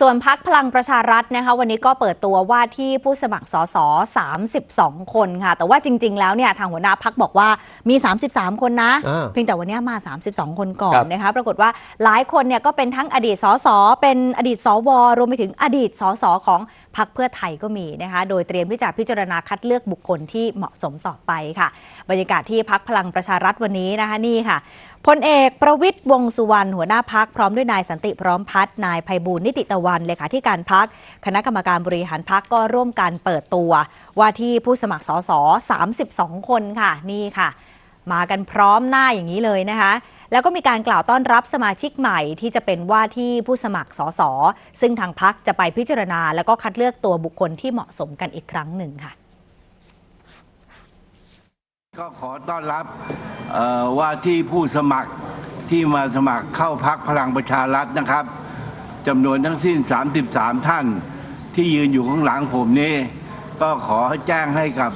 ส่วนพักพลังประชารัฐนะคะวันนี้ก็เปิดตัวว่าที่ผู้สมัครสส32 คนค่ะ แต่ว่าจริง ๆ แล้วเนี่ยทางหัวหน้าพักบอกว่ามี 33 คนนะอ่าเพียงแต่วันนี้มา 32 คนก่อคนรับนะคะปรากฏว่าหลายคนเนี่ยก็เป็นทั้งอดีตสสเป็นอดีตสวรวมไปถึงอดีตสสของพักเพื่อไทยก็มีนะคะ โดยเตรียมที่จะพิจารณาคัดเลือกบุคคลที่เหมาะสมต่อไปค่ะ บรรยากาศที่พักพลังประชารัฐวันนี้นะคะนี่ค่ะพลเอกประวิตยวงษ์สุวรรณหัวหน้าพักพร้อมด้วยนายสันติพร้อมพัฒน์นายภัยบูลย์นิติตะวันเลขาธิการพัก คณะกรรมการบริหารพักก็ร่วมกันเปิดตัว ว่าที่ผู้สมัครสส32 คนค่ะ นี่ค่ะ มากันพร้อมหน้าอย่างนี้เลยนะคะแล้วก็มีการกล่าวต้อนรับสมาชิกใหม่ที่จะเป็นว่าที่ผู้สมัครสสซึ่งทางพักจะไปพิจารณา แล้วก็คัดเลือกตัวบุคคลที่เหมาะสมกันอีกครั้งหนึ่งค่ะ ก็ขอต้อนรับว่าที่ผู้สมัครที่มาสมัครเข้าพักพลังประชารัฐนะครับ จำนวนทั้งสิ้น 33 ท่านที่ยืนอยู่ข้างหลังผมนี้ก็ขอให้แจ้งให้กับ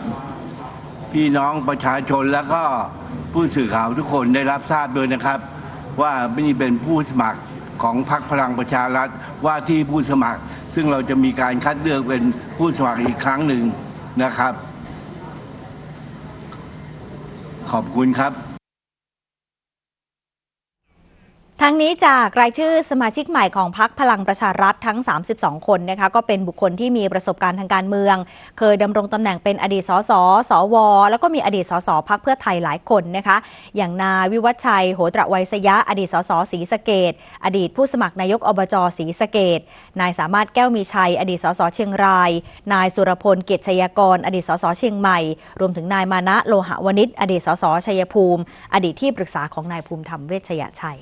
พี่น้องประชาชนแล้วก็ผู้สื่อข่าวทุกคนได้รับทราบด้วยนะครับ ว่านี่เป็นผู้สมัครของพรรคพลังประชารัฐว่าที่ผู้สมัคร ซึ่งเราจะมีการคัดเลือกเป็นผู้สมัครอีกครั้งหนึ่งนะครับ ขอบคุณครับ ทั้งนี้จากรายชื่อสมาชิกใหม่ของพักพลังประชารัฐทั้ง 32 คนนะคะก็เป็นบุคคลที่มีประสบการณ์ทางการเมือง เคยดำรงตำแหน่งเป็นอดีตสสสว แล้วก็มีอดีตสสพักเพื่อไทยหลายคนนะคะอย่างนายวิวัฒชัย โหตระไวยสยะ อดีตสสศรีสะเกดอดีตผู้สมัครนายกอบจศรีสะเกดนายสามารถแก้วมีชัย อดีตสสเชียงราย นายสุรพลเกียรติชยกร อดีตสสเชียงใหม่ รวมถึงนายมานะโลหะวณิชอดีตสสชัยภูมิ อดีตที่ปรึกษาของนายภูมิธรรมเวชยชัย